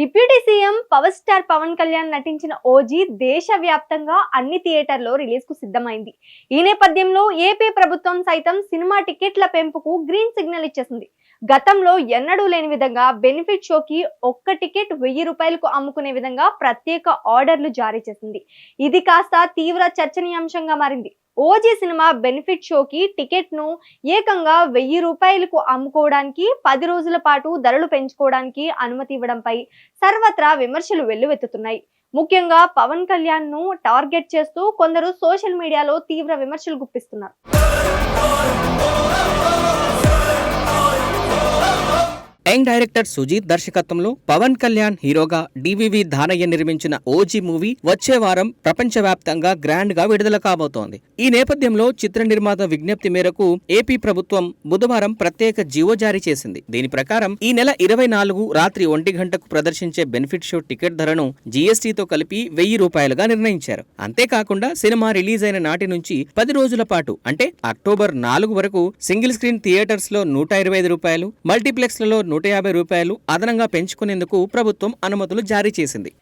Deputy CM power star Pawan Kalyan నటించిన OG దేశవ్యాప్తంగా అన్ని థియేటర్లో రిలీజ్కు సిద్ధమైంది. ఈ నేపథ్యంలో ఏపీ ప్రభుత్వం సైతం సినిమా టికెట్ల పెంపుకు గ్రీన్ సిగ్నల్ ఇచ్చేసింది. గతంలో ఎన్నడూ లేని విధంగా బెనిఫిట్ షోకి ఒక్క టికెట్ వెయ్యి రూపాయలకు అమ్ముకునే విధంగా ప్రత్యేక ఆర్డర్లు జారీ చేసింది. ఇది కాస్త తీవ్ర చర్చనీయాంశంగా మారింది. ఓజీ సినిమా బెనిఫిట్ షోకి టికెట్ను ఏకంగా వెయ్యి రూపాయలకు అమ్ముకోవడానికి పది రోజుల పాటు ధరలు పెంచుకోవడానికి అనుమతి ఇవ్వడంపై సర్వత్రా విమర్శలు వెల్లువెత్తుతున్నాయి. ముఖ్యంగా పవన్ కళ్యాణ్ను టార్గెట్ చేస్తూ కొందరు సోషల్ మీడియాలో తీవ్ర విమర్శలు గుప్పిస్తున్నారు. యంగ్ డైరెక్టర్ సుజీత్ దర్శకత్వంలో పవన్ కళ్యాణ్ హీరోగా డివివి ధానయ్య నిర్మించిన ఓజీ మూవీ వచ్చే వారం ప్రపంచవ్యాప్తంగా గ్రాండ్గా విడుదల కాబోతోంది. ఈ నేపథ్యంలో చిత్ర నిర్మాత విజ్ఞప్తి మేరకు ఏపీ ప్రభుత్వం బుధవారం ప్రత్యేక జీవో జారీ చేసింది. దీని ప్రకారం ఈ నెల ఇరవై నాలుగు రాత్రి ఒంటి గంటకు ప్రదర్శించే బెనిఫిట్ షో టికెట్ ధరను జీఎస్టీతో కలిపి వెయ్యి రూపాయలుగా నిర్ణయించారు. అంతేకాకుండా సినిమా రిలీజ్ అయిన నాటి నుంచి పది రోజుల పాటు అంటే అక్టోబర్ నాలుగు వరకు సింగిల్ స్క్రీన్ థియేటర్స్లో నూట ఇరవై ఐదు రూపాయలు మల్టీప్లెక్స్లలో నూట యాభై రూపాయలు అదనంగా పెంచుకునేందుకు ప్రభుత్వం అనుమతులు జారీ చేసింది.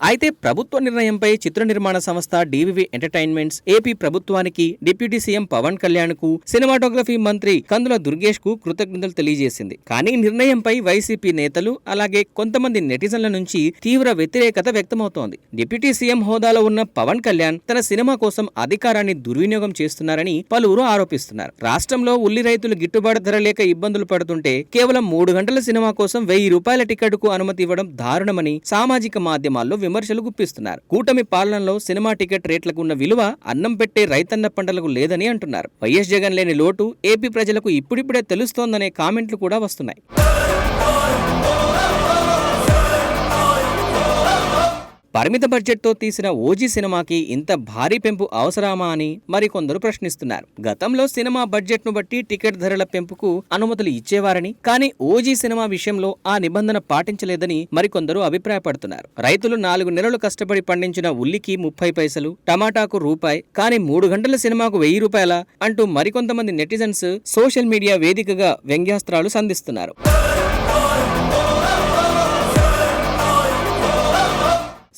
అయితే ప్రభుత్వ నిర్ణయంపై చిత్ర నిర్మాణ సంస్థ డివివి ఎంటర్టైన్మెంట్స్ ఏపీ ప్రభుత్వానికి డిప్యూటీ సీఎం పవన్ కళ్యాణ్కు సినిమాటోగ్రఫీ మంత్రి కందుల దుర్గేష్కు కృతజ్ఞతలు తెలియజేసింది. కానీ నిర్ణయంపై వైసీపీ నేతలు అలాగే కొంతమంది నెటిజన్ల నుంచి తీవ్ర వ్యతిరేకత వ్యక్తమవుతోంది. డిప్యూటీ సీఎం హోదాలో ఉన్న పవన్ కళ్యాణ్ తన సినిమా కోసం అధికారాన్ని దుర్వినియోగం చేస్తున్నారని పలువురు ఆరోపిస్తున్నారు. రాష్ట్రంలో ఉల్లి రైతులు గిట్టుబాటు ధర లేక ఇబ్బందులు పడుతుంటే కేవలం మూడు గంటల సినిమా కోసం వెయ్యి రూపాయల టికెట్కు అనుమతి ఇవ్వడం దారుణమని సామాజిక మాధ్యమాల్లో విమర్శలు గుప్పిస్తున్నారు. కూటమి పాలనలో సినిమా టికెట్ రేట్లకు ఉన్న విలువ అన్నం పెట్టే రైతన్న పంటలకు లేదని అంటున్నారు. వైఎస్ జగన్ లేని లోటు ఏపీ ప్రజలకు ఇప్పుడిప్పుడే తెలుస్తోందనే కామెంట్లు కూడా వస్తున్నాయి. పరిమిత బడ్జెట్తో తీసిన ఓజీ సినిమాకి ఇంత భారీ పెంపు అవసరమా అని మరికొందరు ప్రశ్నిస్తున్నారు. గతంలో సినిమా బడ్జెట్ను బట్టి టికెట్ ధరల పెంపుకు అనుమతులు ఇచ్చేవారని కానీ ఓజీ సినిమా విషయంలో ఆ నిబంధన పాటించలేదని మరికొందరు అభిప్రాయపడుతున్నారు. రైతులు నాలుగు నెలలు కష్టపడి పండించిన ఉల్లికి ముప్పై పైసలు టమాటాకు రూపాయి కానీ మూడు గంటల సినిమాకు వెయ్యి రూపాయల అంటూ మరికొంతమంది నెటిజన్స్ సోషల్ మీడియా వేదికగా వ్యంగ్యాస్త్రాలు సంధిస్తున్నారు.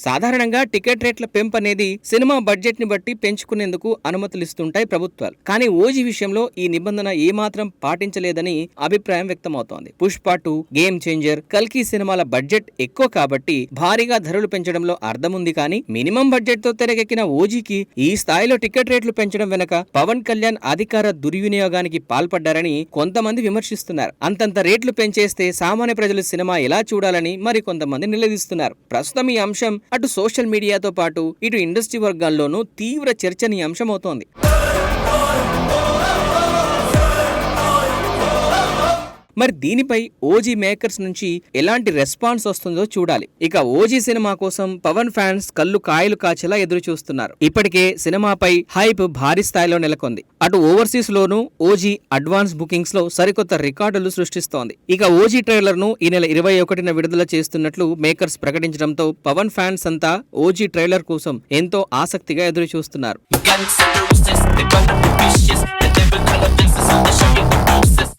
సాధారణంగా టికెట్ రేట్ల పెంపు అనేది సినిమా బడ్జెట్ని బట్టి పెంచుకునేందుకు అనుమతులు ఇస్తుంటాయి ప్రభుత్వాలు. కానీ ఓజీ విషయంలో ఈ నిబంధన ఏమాత్రం పాటించలేదని అభిప్రాయం వ్యక్తమవుతోంది. పుష్ప టూ గేమ్ చేంజర్ కల్కి సినిమాల బడ్జెట్ ఎక్కువ కాబట్టి భారీగా ధరలు పెంచడంలో అర్థముంది కానీ మినిమం బడ్జెట్తో తెరకెక్కిన ఓజీకి ఈ స్థాయిలో టికెట్ రేట్లు పెంచడం వెనక పవన్ కళ్యాణ్ అధికార దుర్వినియోగానికి పాల్పడ్డారని కొంతమంది విమర్శిస్తున్నారు. అంతంత రేట్లు పెంచేస్తే సామాన్య ప్రజలు సినిమా ఎలా చూడాలని మరి కొంతమంది నిలదీస్తున్నారు. ప్రస్తుతం ఈ అంశం అటు సోషల్ మీడియాతో పాటు ఇటు ఇండస్ట్రీ వర్గాల్లోనూ తీవ్ర చర్చనీయాంశమవుతోంది. మరి దీనిపై ఓజీ మేకర్స్ నుంచి ఎలాంటి రెస్పాన్స్ వస్తుందో చూడాలి. ఇక ఓజీ సినిమా కోసం పవన్ ఫ్యాన్స్ కళ్ళు కాయలు కాచేలా ఎదురు చూస్తున్నారు. ఇప్పటికే సినిమాపై హైప్ భారీ స్థాయిలో నెలకొంది. అటు ఓవర్సీస్ లోనూ ఓజీ అడ్వాన్స్ బుకింగ్స్లో సరికొత్త రికార్డులు సృష్టిస్తోంది. ఇక ఓజీ ట్రైలర్ను ఈ నెల ఇరవై ఒకటిన విడుదల చేస్తున్నట్లు మేకర్స్ ప్రకటించడంతో పవన్ ఫ్యాన్స్ అంతా ఓజీ ట్రైలర్ కోసం ఎంతో ఆసక్తిగా ఎదురు చూస్తున్నారు.